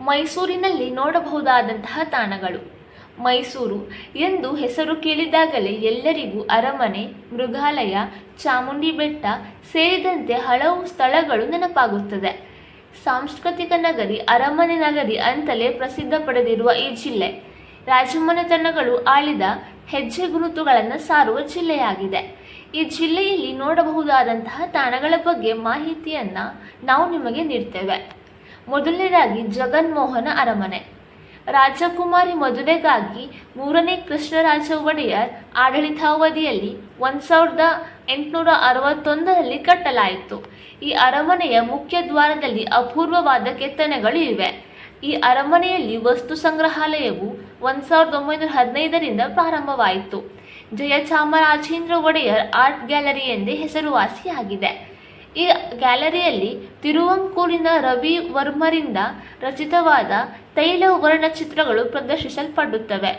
ಮೈಸೂರಿನಲ್ಲಿ ನೋಡಬಹುದಾದಂತಹ ತಾಣಗಳು. ಮೈಸೂರು ಎಂದು ಹೆಸರು ಕೇಳಿದಾಗಲೇ ಎಲ್ಲರಿಗೂ ಅರಮನೆ, ಮೃಗಾಲಯ ಚಾಮುಂಡಿ ಬೆಟ್ಟ ಸೇರಿದಂತೆ ಹಲವು ಸ್ಥಳಗಳು ನೆನಪಾಗುತ್ತದೆ. ಸಾಂಸ್ಕೃತಿಕ ನಗರಿ, ಅರಮನೆ ನಗರಿ ಅಂತಲೇ ಪ್ರಸಿದ್ಧ ಪಡೆದಿರುವ ಈ ಜಿಲ್ಲೆ. ರಾಜಮನೆತನಗಳು ಆಳಿದ ಹೆಜ್ಜೆ ಗುರುತುಗಳನ್ನು ಸಾರುವ ಜಿಲ್ಲೆಯಾಗಿದೆ. ಈ ಜಿಲ್ಲೆಯಲ್ಲಿ ನೋಡಬಹುದಾದಂತಹ ತಾಣಗಳ ಬಗ್ಗೆ ಮಾಹಿತಿಯನ್ನು ನಾವು ನಿಮಗೆ ನೀಡ್ತೇವೆ. ಮೊದಲನೇದಾಗಿ ಜಗನ್ಮೋಹನ ಅರಮನೆ. ರಾಜಕುಮಾರಿ ಮದುವೆಗಾಗಿ ಮೂರನೇ ಕೃಷ್ಣರಾಜ ಒಡೆಯರ್ ಆಡಳಿತಾವಧಿಯಲ್ಲಿ ಒಂದು ಸಾವಿರದ ಎಂಟುನೂರ ಅರವತ್ತೊಂದರಲ್ಲಿ ಕಟ್ಟಲಾಯಿತು. ಈ ಅರಮನೆಯ ಮುಖ್ಯ ದ್ವಾರದಲ್ಲಿ ಅಪೂರ್ವವಾದ ಕೆತ್ತನೆಗಳು ಇವೆ. ಈ ಅರಮನೆಯಲ್ಲಿ ವಸ್ತು ಸಂಗ್ರಹಾಲಯವು ಒಂದು ಸಾವಿರದ ಒಂಬೈನೂರ ಹದಿನೈದರಿಂದ ಪ್ರಾರಂಭವಾಯಿತು. ಜಯಚಾಮರಾಜೇಂದ್ರ ಒಡೆಯರ್ ಆರ್ಟ್ ಗ್ಯಾಲರಿ ಎಂದೇ ಹೆಸರುವಾಸಿಯಾಗಿದೆ. ಈ ಗ್ಯಾಲರಿಯಲ್ಲಿ ತಿರುವಂಕೂರಿನ ರವಿ ವರ್ಮರಿಂದ ರಚಿತವಾದ ತೈಲ ವರ್ಣಚಿತ್ರಗಳು ಪ್ರದರ್ಶಿಸಲ್ಪಡುತ್ತವೆ.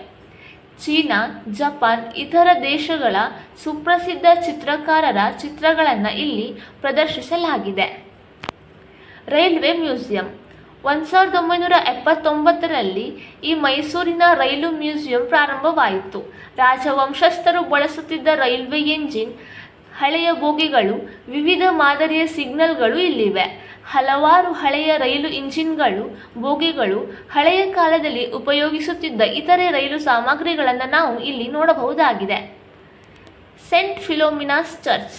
ಚೀನಾ, ಜಪಾನ್, ಇತರ ದೇಶಗಳ ಸುಪ್ರಸಿದ್ಧ ಚಿತ್ರಕಾರರ ಚಿತ್ರಗಳನ್ನು ಇಲ್ಲಿ ಪ್ರದರ್ಶಿಸಲಾಗಿದೆ. Railway museum. ಒಂದು ಸಾವಿರದ ಒಂಬೈನೂರ ಎಪ್ಪತ್ತೊಂಬತ್ತರಲ್ಲಿ ಈ ಮೈಸೂರಿನ ರೈಲು ಮ್ಯೂಸಿಯಂ ಪ್ರಾರಂಭವಾಯಿತು. ರಾಜವಂಶಸ್ಥರು ಬಳಸುತ್ತಿದ್ದ ರೈಲ್ವೆ ಎಂಜಿನ್ ಹಳೆಯ ಬೋಗಿಗಳು, ವಿವಿಧ ಮಾದರಿಯ ಸಿಗ್ನಲ್ಗಳು ಇಲ್ಲಿವೆ. ಹಲವಾರು ಹಳೆಯ ರೈಲು ಇಂಜಿನ್ಗಳು, ಬೋಗಿಗಳು ಹಳೆಯ ಕಾಲದಲ್ಲಿ ಉಪಯೋಗಿಸುತ್ತಿದ್ದ ಇತರೆ ರೈಲು ಸಾಮಗ್ರಿಗಳನ್ನು ನಾವು ಇಲ್ಲಿ ನೋಡಬಹುದಾಗಿದೆ. Saint Philomena's church.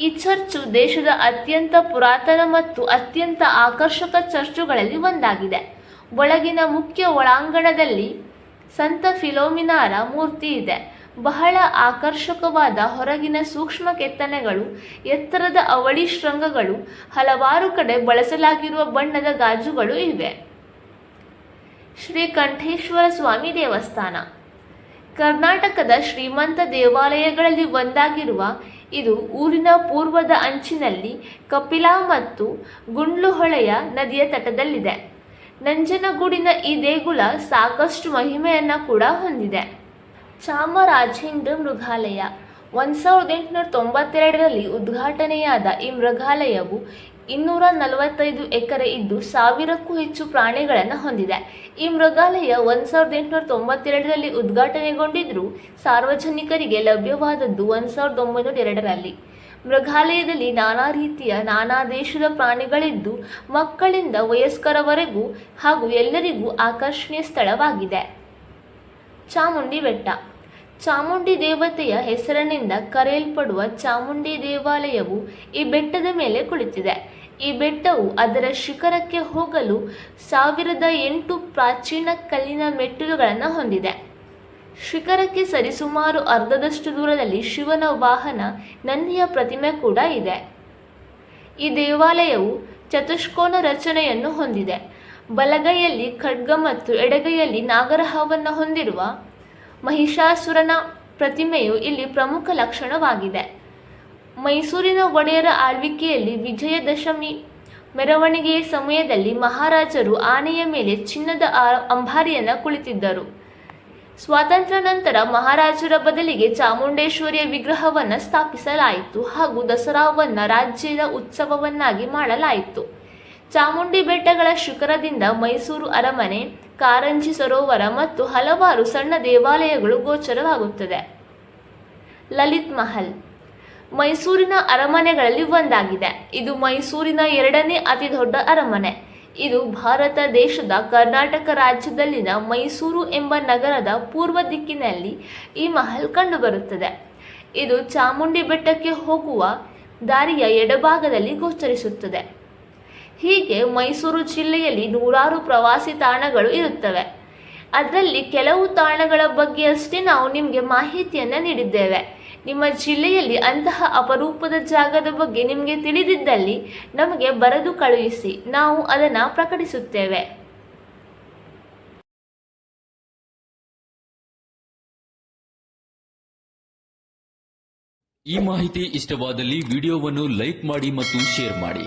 ಈ ಚರ್ಚು ದೇಶದ ಅತ್ಯಂತ ಪುರಾತನ ಮತ್ತು ಅತ್ಯಂತ ಆಕರ್ಷಕ ಚರ್ಚುಗಳಲ್ಲಿ ಒಂದಾಗಿದೆ. ಒಳಗಿನ ಮುಖ್ಯ ಒಳಾಂಗಣದಲ್ಲಿ ಸಂತ ಫಿಲೋಮಿನಾರ ಮೂರ್ತಿ ಇದೆ. ಬಹಳ ಆಕರ್ಷಕವಾದ ಹೊರಗಿನ ಸೂಕ್ಷ್ಮ ಕೆತ್ತನೆಗಳು, ಎತ್ತರದ ಅವಳಿ ಶೃಂಗಗಳು, ಹಲವಾರು ಕಡೆ ಬಳಸಲಾಗಿರುವ ಬಣ್ಣದ ಗಾಜುಗಳು ಇವೆ. ಶ್ರೀಕಂಠೇಶ್ವರ ಸ್ವಾಮಿ ದೇವಸ್ಥಾನ. ಕರ್ನಾಟಕದ ಶ್ರೀಮಂತ ದೇವಾಲಯಗಳಲ್ಲಿ ಒಂದಾಗಿರುವ ಇದು ಊರಿನ ಪೂರ್ವದ ಅಂಚಿನಲ್ಲಿ ಕಪಿಲಾ ಮತ್ತು ಗುಂಡ್ಲುಹೊಳೆಯ ನದಿಯ ತಟದಲ್ಲಿದೆ. ನಂಜನಗೂಡಿನ ಈ ದೇಗುಲ ಸಾಕಷ್ಟು ಮಹಿಮೆಯನ್ನು ಕೂಡ ಹೊಂದಿದೆ. ಚಾಮರಾಜೇಂದ್ರ ಮೃಗಾಲಯ. ಒಂದು ಸಾವಿರದ ಎಂಟುನೂರ ತೊಂಬತ್ತೆರಡರಲ್ಲಿ ಉದ್ಘಾಟನೆಯಾದ ಈ ಮೃಗಾಲಯವು ಇನ್ನೂರ ನಲವತ್ತೈದು ಎಕರೆ ಇದ್ದು ಸಾವಿರಕ್ಕೂ ಹೆಚ್ಚು ಪ್ರಾಣಿಗಳನ್ನು ಹೊಂದಿದೆ. ಈ ಮೃಗಾಲಯ ಒಂದು ಸಾವಿರದ ಎಂಟುನೂರ ತೊಂಬತ್ತೆರಡರಲ್ಲಿ ಉದ್ಘಾಟನೆಗೊಂಡಿದ್ದರೂ ಸಾರ್ವಜನಿಕರಿಗೆ ಲಭ್ಯವಾದದ್ದು ಒಂದು ಸಾವಿರದ ಒಂಬೈನೂರ ಎರಡರಲ್ಲಿ ಮೃಗಾಲಯದಲ್ಲಿ ನಾನಾ ರೀತಿಯ ನಾನಾ ದೇಶದ ಪ್ರಾಣಿಗಳಿದ್ದು ಮಕ್ಕಳಿಂದ ವಯಸ್ಕರವರೆಗೂ ಹಾಗೂ ಎಲ್ಲರಿಗೂ ಆಕರ್ಷಣೀಯ ಸ್ಥಳವಾಗಿದೆ. ಚಾಮುಂಡಿ ಬೆಟ್ಟ. ಚಾಮುಂಡಿ ದೇವತೆಯ ಹೆಸರಿನಿಂದ ಕರೆಯಲ್ಪಡುವ ಚಾಮುಂಡಿ ದೇವಾಲಯವು ಈ ಬೆಟ್ಟದ ಮೇಲೆ ಕುಳಿತಿದೆ. ಈ ಬೆಟ್ಟವು ಅದರ ಶಿಖರಕ್ಕೆ ಹೋಗಲು ಸಾವಿರದ ಎಂಟು ಪ್ರಾಚೀನ ಕಲ್ಲಿನ ಮೆಟ್ಟಿಲುಗಳನ್ನು ಹೊಂದಿದೆ. ಶಿಖರಕ್ಕೆ ಸರಿಸುಮಾರು ಅರ್ಧದಷ್ಟು ದೂರದಲ್ಲಿ ಶಿವನ ವಾಹನ ನಂದಿಯ ಪ್ರತಿಮೆ ಕೂಡ ಇದೆ. ಈ ದೇವಾಲಯವು ಚತುಷ್ಕೋನ ರಚನೆಯನ್ನು ಹೊಂದಿದೆ. ಬಲಗೈಯಲ್ಲಿ ಖಡ್ಗ ಮತ್ತು ಎಡಗೈಯಲ್ಲಿ ನಾಗರಹಾವನ್ನು ಹೊಂದಿರುವ ಮಹಿಷಾಸುರನ ಪ್ರತಿಮೆಯು ಇಲ್ಲಿ ಪ್ರಮುಖ ಲಕ್ಷಣವಾಗಿದೆ. ಮೈಸೂರಿನ ಒಡೆಯರ ಆಳ್ವಿಕೆಯಲ್ಲಿ ವಿಜಯದಶಮಿ ಮೆರವಣಿಗೆಯ ಸಮಯದಲ್ಲಿ ಮಹಾರಾಜರು ಆನೆಯ ಮೇಲೆ ಚಿನ್ನದ ಅಂಬಾರಿಯನ್ನು ಕುಳಿತಿದ್ದರು. ಸ್ವಾತಂತ್ರ್ಯ ನಂತರ ಮಹಾರಾಜರ ಬದಲಿಗೆ ಚಾಮುಂಡೇಶ್ವರಿಯ ವಿಗ್ರಹವನ್ನು ಸ್ಥಾಪಿಸಲಾಯಿತು ಹಾಗೂ ದಸರಾವನ್ನು ರಾಜ್ಯದ ಉತ್ಸವವನ್ನಾಗಿ ಮಾಡಲಾಯಿತು. ಚಾಮುಂಡಿ ಬೆಟ್ಟಗಳ ಶಿಖರದಿಂದ ಮೈಸೂರು ಅರಮನೆ, ಕಾರಂಜಿ ಸರೋವರ ಮತ್ತು ಹಲವಾರು ಸಣ್ಣ ದೇವಾಲಯಗಳು ಗೋಚರವಾಗುತ್ತದೆ. ಲಲಿತ್ ಮಹಲ್ ಮೈಸೂರಿನ ಅರಮನೆಗಳಲ್ಲಿ ಒಂದಾಗಿದೆ. ಇದು ಮೈಸೂರಿನ ಎರಡನೇ ಅತಿ ದೊಡ್ಡ ಅರಮನೆ. ಇದು ಭಾರತ ದೇಶದ ಕರ್ನಾಟಕ ರಾಜ್ಯದಲ್ಲಿನ ಮೈಸೂರು ಎಂಬ ನಗರದ ಪೂರ್ವ ದಿಕ್ಕಿನಲ್ಲಿ ಈ ಮಹಲ್ ಕಂಡುಬರುತ್ತದೆ. ಇದು ಚಾಮುಂಡಿ ಬೆಟ್ಟಕ್ಕೆ ಹೋಗುವ ದಾರಿಯ ಎಡಭಾಗದಲ್ಲಿ ಗೋಚರಿಸುತ್ತದೆ. ಹೀಗೆ ಮೈಸೂರು ಜಿಲ್ಲೆಯಲ್ಲಿ ನೂರಾರು ಪ್ರವಾಸಿ ತಾಣಗಳು ಇರುತ್ತವೆ. ಅದರಲ್ಲಿ ಕೆಲವು ತಾಣಗಳ ಬಗ್ಗೆ ಅಷ್ಟೇ ನಾವು ನಿಮಗೆ ಮಾಹಿತಿಯನ್ನು ನೀಡಿದ್ದೇವೆ. ನಿಮ್ಮ ಜಿಲ್ಲೆಯಲ್ಲಿ ಅಂತಹ ಅಪರೂಪದ ಜಾಗದ ಬಗ್ಗೆ ನಿಮಗೆ ತಿಳಿದಿದ್ದಲ್ಲಿ ನಮಗೆ ಬರೆದು ಕಳುಹಿಸಿ, ನಾವು ಅದನ್ನು ಪ್ರಕಟಿಸುತ್ತೇವೆ. ಈ ಮಾಹಿತಿ ಇಷ್ಟವಾದಲ್ಲಿ ವಿಡಿಯೋವನ್ನು ಲೈಕ್ ಮಾಡಿ ಮತ್ತು ಶೇರ್ ಮಾಡಿ.